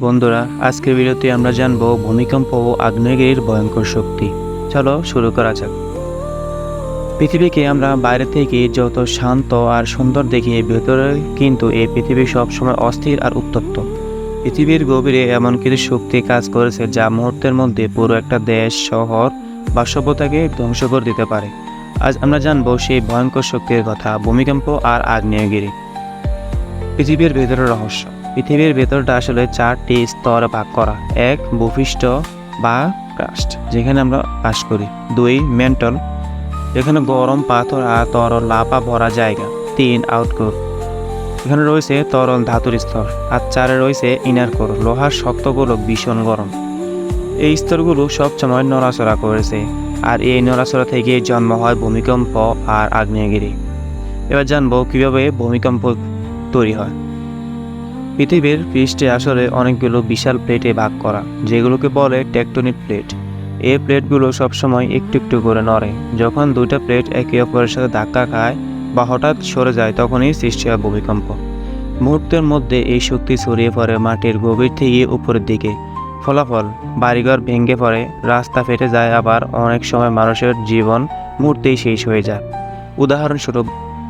বন্ধুরা, আজকের ভিডিওতে আমরা জানব ভূমিকম্প ও আগ্নেয়গিরির ভয়ঙ্কর শক্তি। চলো শুরু করা যাক। পৃথিবীকে আমরা বাইরে থেকে যত শান্ত আর সুন্দর দেখি ভেতরে কিন্তু এই পৃথিবী সবসময় অস্থির আর উত্তপ্ত। পৃথিবীর গভীরে এমন কিছু শক্তি কাজ করেছে যা মুহূর্তের মধ্যে পুরো একটা দেশ, শহর বা সভ্যতাকে ধ্বংস করে দিতে পারে। আজ আমরা জানব সেই ভয়ঙ্কর শক্তির কথা, ভূমিকম্প আর আগ্নেয়গিরি। পৃথিবীর ভেতরের রহস্য। পৃথিবীর ভেতরটা আসলে চারটি স্তর ভাগ করা। এক, ভূপৃষ্ঠ বা ক্রাস্ট, যেখানে আমরা বাস করি। দুই, মেন্টাল এখানে গরম পাথর আর তরল লাপা ভরা জায়গা। তিন আউটকোর এখানে রয়েছে তরল ধাতুর স্তর। আর চারে রয়েছে ইনার কোর, লোহার শক্তগুলো ভীষণ গরম। এই স্তরগুলো সবসময় নড়াচড়া করেছে। আর এই নড়াচড়া থেকে জন্ম হয় ভূমিকম্প আর আগ্নেয়গিরি। এবার জানব কীভাবে ভূমিকম্প তৈরি হয়। পৃথিবীর পৃষ্ঠে আসলে অনেকগুলো বিশাল প্লেটে ভাগ করা, যেগুলোকে বলে টেকটনিক প্লেট। এই প্লেটগুলো সবসময় একটু একটু করে নড়ে। যখন দুইটা প্লেট একে অপরের সাথে ধাক্কা খায় বা হঠাৎ সরে যায়, তখনই সৃষ্টি হয় ভূমিকম্প। মুহূর্তের মধ্যে এই শক্তি ছড়িয়ে পড়ে মাটির গভীর থেকে উপরের দিকে। ফলাফল, বাড়িঘর ভেঙে পড়ে, রাস্তা ফেটে যায়, আবার অনেক সময় মানুষের জীবন মুহূর্তেই শেষ হয়ে যায়। উদাহরণস্বরূপ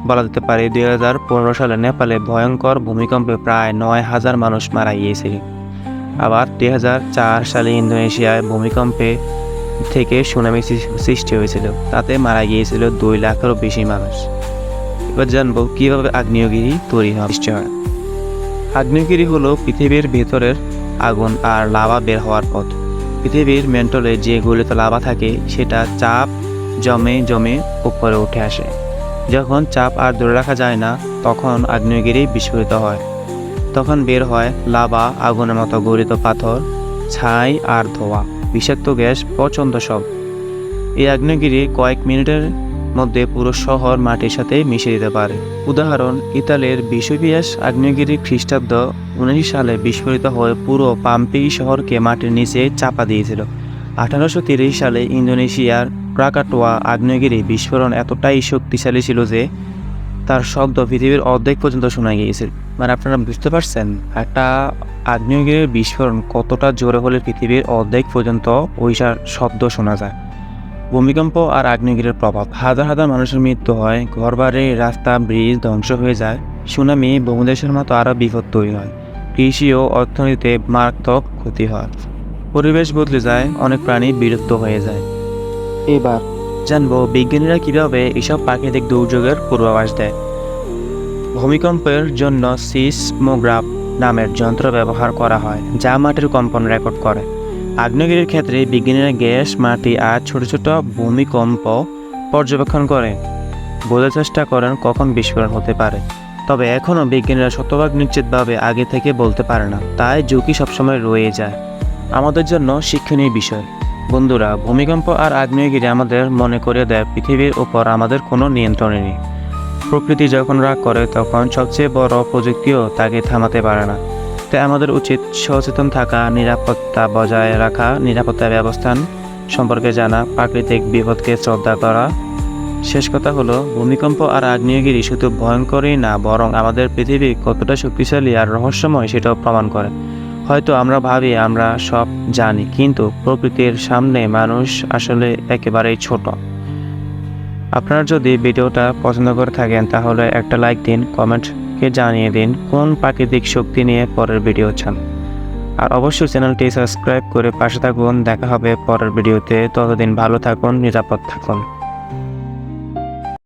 বলা যেতে পারে, দুই হাজার পনেরো সালে নেপালে ভয়ঙ্কর ভূমিকম্পে প্রায় নয় হাজার মানুষ মারা গিয়েছে। আবার দুই হাজার চার সালে ইন্দোনেশিয়ায় ভূমিকম্পে থেকে সুনামি সৃষ্টি হয়েছিল। তাতে মারা গিয়েছিল দুই লাখেরও বেশি মানুষ। এবার জানব কীভাবে আগ্নেয়গিরি তৈরি হয়। সৃষ্টি হয় আগ্নেয়গিরি হলো পৃথিবীর ভেতরের আগুন আর লাভা বের হওয়ার পথ। পৃথিবীর মেন্টলে যে গলিত লাভা থাকে, সেটা চাপ জমে জমে উপরে উঠে আসে। যখন চাপ আর ধরে রাখা যায় না, তখন আগ্নেয়গিরি বিস্ফোরিত হয়। তখন বের হয় লাভা আগুনের মতো গলিত পাথর, ছাই আর ধোয়া, বিষাক্ত গ্যাস, প্রচণ্ড সব। এই আগ্নেয়গিরি কয়েক মিনিটের মধ্যে পুরো শহর মাটির সাথে মিশে দিতে পারে। উদাহরণ, ইতালির বিশ্ববিয়াস আগ্নেয়গিরি খ্রিস্টাব্দ উনিশ সালে বিস্ফোরিত হয়ে পুরো পাম্পি শহরকে মাটির নিচে চাপা দিয়েছিল। আঠারোশো সালে ইন্দোনেশিয়ার প্রাকাটোয়া আগ্নেয়গিরি বিস্ফোরণ এতটাই শক্তিশালী ছিল যে তার শব্দ পৃথিবীর অর্ধেক পর্যন্ত শোনা গিয়েছিল মানে আপনারা বুঝতে পারছেন? একটা আগ্নেয়গিরির বিস্ফোরণ কতটা জোরে হলে পৃথিবীর অর্ধেক পর্যন্ত ওইটার শব্দ শোনা যায়? ভূমিকম্প আর আগ্নেয়গিরির প্রভাব। হাজার হাজার মানুষের মৃত্যু হয়, ঘরবাড়ি, রাস্তা, ব্রিজ ধ্বংস হয়ে যায়, সুনামি, বহুদেশের মতো আরও বিপদ তৈরি হয়, কৃষি ও অর্থনীতিতে মারাত্মক ক্ষতি হয়। পরিবেশ বদলে যায়, অনেক প্রাণী বিলুপ্ত হয়ে যায়। এবার জানব বিজ্ঞানীরা কীভাবে এসব প্রাকৃতিক দুর্যোগের পূর্বাভাস দেয়। ভূমিকম্পের জন্য সিসমোগ্রাফ নামের যন্ত্র ব্যবহার করা হয়, যা মাটির কম্পন রেকর্ড করে। আগ্নেয়গিরির ক্ষেত্রে বিজ্ঞানীরা গ্যাস, মাটি আর ছোট ছোট ভূমিকম্প পর্যবেক্ষণ করে। বোঝার চেষ্টা করেন কখন বিস্ফোরণ হতে পারে। তবে এখনও বিজ্ঞানীরা শতভাগ নিশ্চিতভাবে আগে থেকে বলতে পারে না, তাই ঝুঁকি সবসময় রয়ে যায়। আমাদের জন্য শিক্ষণীয় বিষয়। বন্ধুরা, ভূমিকম্প আর আগ্নেয়গিরি আমাদের মনে করে দেয় পৃথিবীর উপর, আমাদের কোনো নিয়ন্ত্রণই নেই। প্রকৃতি যখন রাগ করে, তখন সবচেয়ে বড় প্রযুক্তিও তাকে থামাতে পারে না। তাই আমাদের উচিত সচেতন থাকা, নিরাপত্তা বজায় রাখা, নিরাপত্তা ব্যবস্থান সম্পর্কে জানা, প্রাকৃতিক বিপদকে শ্রদ্ধা করা। শেষ কথা হলো, ভূমিকম্প আর আগ্নেয়গিরি শুধু ভয়ঙ্করই না, বরং আমাদের পৃথিবী কতটা শক্তিশালী আর রহস্যময় সেটাও প্রমাণ করে। হয়তো আমরা ভাবি আমরা সব জানি, কিন্তু প্রকৃতির সামনে মানুষ আসলে একেবারেই ছোট। আপনারা যদি ভিডিওটা পছন্দ করে থাকেন, তাহলে একটা লাইক দিন, কমেন্টকে জানিয়ে দিন কোন প্রাকৃতিক শক্তি নিয়ে পরের ভিডিও চান। আর অবশ্যই চ্যানেলটি সাবস্ক্রাইব করে পাশে থাকুন, দেখা হবে পরের ভিডিওতে। ততদিন ভালো থাকুন, নিরাপদ থাকুন।